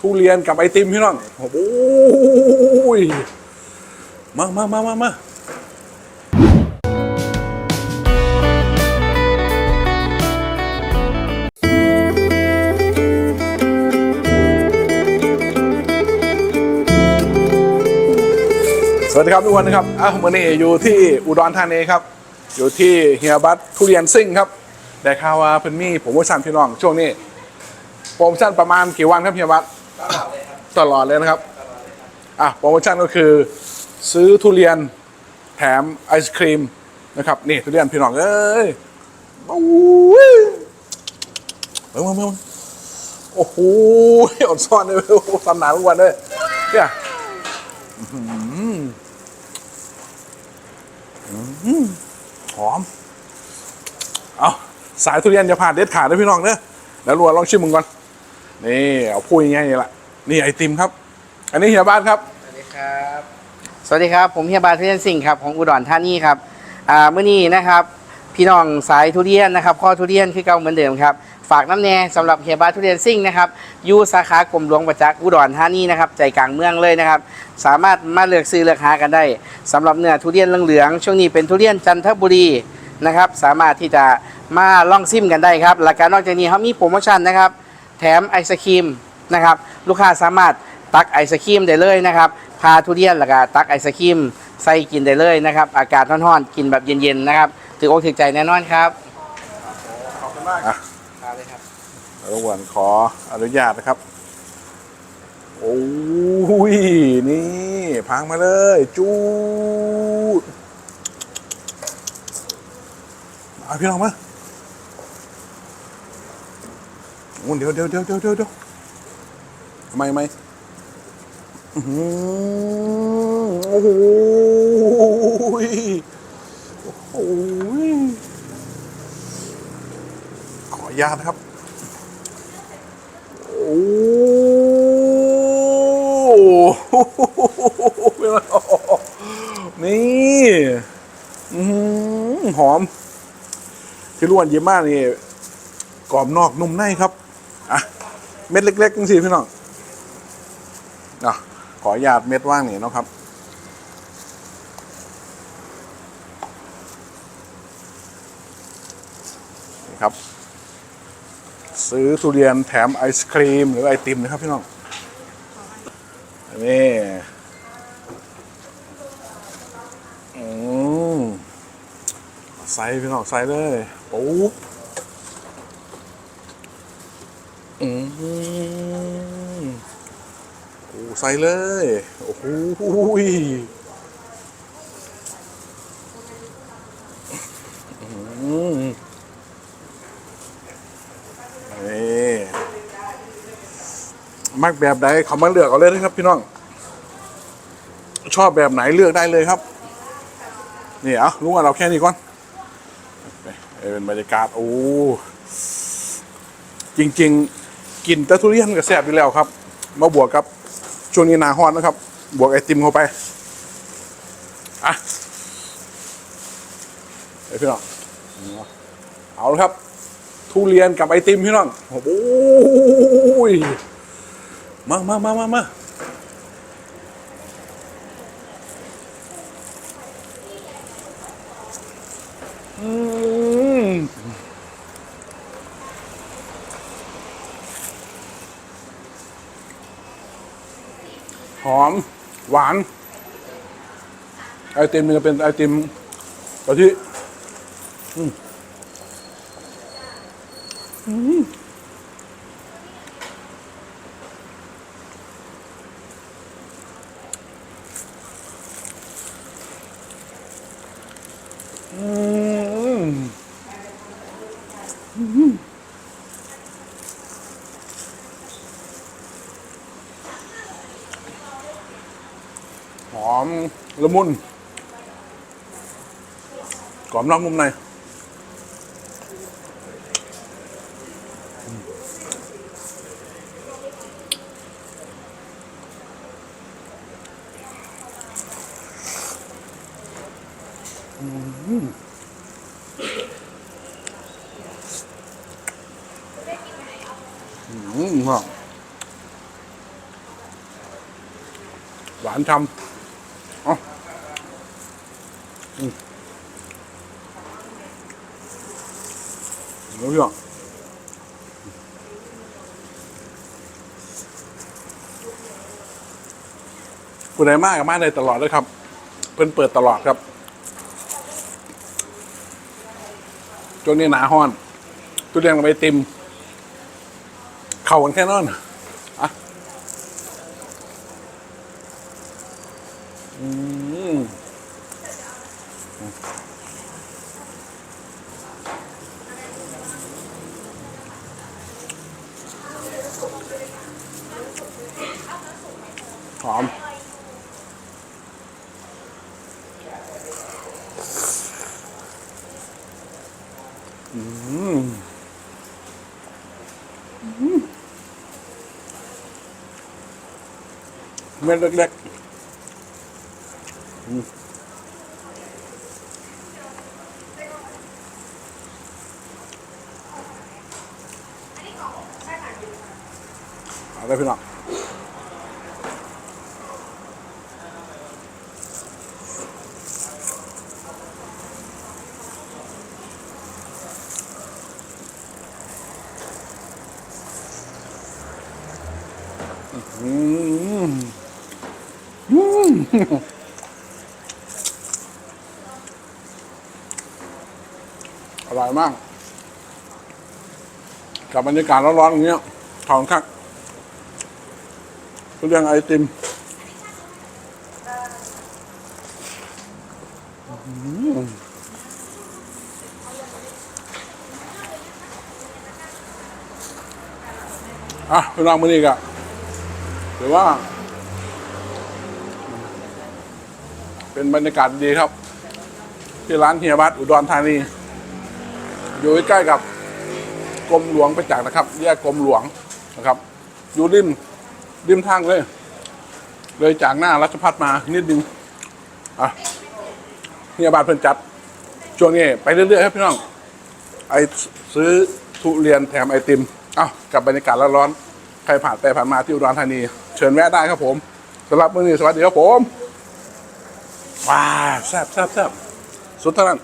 ทุเรียนกับไอติมพี่น้อง โอ้โหมามามามามาสวัสดีครับทุกคนนะครับอะวันนี้อยู่ที่อุดรธานีครับ อยู่ที่เฮียบัตทุเรียนซิ่งครับได้ข่าวว่าเพิ่นมีผมว่าสั่นพี่น้องช่วงนี้ โปรโมชั่นประมาณกี่วันครับเฮียบัตตลอดเลยนะครับอะโปรโมชั่นก็คือซื้อทุเรียนแถมไอศครีมนะครับนี่ทุเรียนพี่น้องเอ้ยโอ้ยเมื่อเมื่อเมื่อโอ้โหอดซ่อนเลยโอ้ทำนาทุกวันเลยเนี่ยหออื้อหือหอม เอาสายทุเรียนอย่าผ่านเด็ดขาดนะพี่น้องเนอะแล้วรัวลองชิมมึงก่อน นี่เอาพูดง่ายๆนี่แหละนี่ไอติมครับ อันนี้เฮียบ้านครับ สวัสดีครับ สวัสดีครับ ผมเฮียบาลทุเรียนสิงห์ครับของอุดรธานีครับ อ่าเมื่อนี้นะครับ พี่น้องสายทุเรียนนะครับข้อทุเรียนคือเก่าเหมือนเดิมครับ ฝากน้ำแน่สำหรับเฮียบาลทุเรียนซิ่งห์นะครับอยู่สาขากรมหลวงประจักษ์อุดรธานีนะครับใจกลางเมืองเลยนะครับ สามารถมาเลือกซื้อเลือกหากันได้สำหรับเนื้อทุเรียนเหลืองๆช่วงนี้เป็นทุเรียนจันทบุรี นะครับสามารถที่จะมาล่องซิมกันได้ครับและการนอกจากนี้เขามีโปรโมชั่นนะครับ แถมไอศครีมนะครับลูกค้าสามารถตักไอศครีมได้เลยนะครับพาทุเรียนแล้วก็ตักไอศครีมใส่กินได้เลยนะครับ อากาศร้อนๆกินแบบเย็นๆนะครับถืออกถือใจแน่นอนครับขอบคุณมากอะมาเลยครับรบกวนขออนุญาตนะครับโอ้ยนี่พังมาเลยจูดมาพี่น้องมา โอ้เดี๋ยวเดี๋ยวเดี๋ยวเดี๋ยวเดี๋ยวเดี๋ยวทำไมทำไมอื้อหือโอ้โหโอ้ยขออนุญาตนะครับ โอ้โหนี่อือหือหอม ที่ล้วนเยี่ยมมากนี่กรอบนอกนุ่มในครับ อะเม็ดเล็กๆจังสิพี่น้องอะขออนุญาตเม็ดว่างนี่นะครับนี่ครับ ซื้อทุเรียนแถมไอศครีม หรือไอติมนะครับพี่น้องนี่อืมใส่พี่น้องใส่เลยปุ๊บ อืมโอ้ใส่เลย โอ้โหยอืมนี่มักแบบไหนเขามาเลือกเอาเลยนะครับพี่น้อง ชอบแบบไหนเลือกได้เลยครับ นี่เอาลุงเอาเราแค่นี้ก่อนเอ้ยเป็นบรรยากาศ โอ้ จริง ๆ กินแต่ทุเรียนก็แซ่บอยู่แล้วครับ มาบวกกับช่วงนี้หนาฮอนนะครับ บวกไอติมเข้าไปอะเอ้ยพี่น้องเอาละครับ ทุเรียนกับไอติมพี่น้องโอ้โหยมามามามามาอืม หอม หวาน ไอติมมันจะเป็นไอติมกะทิอืม ละมุนกรอบนอกมุมในอืมหวานทำ อืมเดี๋ยคุณไหนมากกับมาได้ตลอดเลยครับ เพิ่นเปิดตลอดครับช่วงนี้หนาห้อนทุเรียนไอติม เข่ากันแค่นั้นอะอืม เม็ดเล็กๆอืมเอาได้พี่น้อง อร่อยมาก กับบรรยากาศร้อนๆอย่างเงี้ยของคักเรื่องไอติมอืมอะพี่น้องมือนี้ก็ถือว่า เป็นบรรยากาศดีครับ ที่ร้านเฮียบัตอุดรธานี อยู่ใกล้กับกรมหลวงไปจักนะครับ แยกกรมหลวงนะครับ อยู่ริมริมทางเลย เลยจากหน้ารัชพัฒน์มานิดนึงอะเฮียบาทเพิ่นจัด ช่วงนี้ไปเรื่อยๆครับพี่น้อง ไอซื้อทุเรียนแถมไอติมอ้ากับบรรยากาศร้อนๆใครผ่านไปผ่านมาที่อุดรธานี เชิญแวะได้ครับผมสำหรับมื้อนี้สวัสดีครับผม ว้าแซ่บแซ่บแซ่บสุดเท่านั้น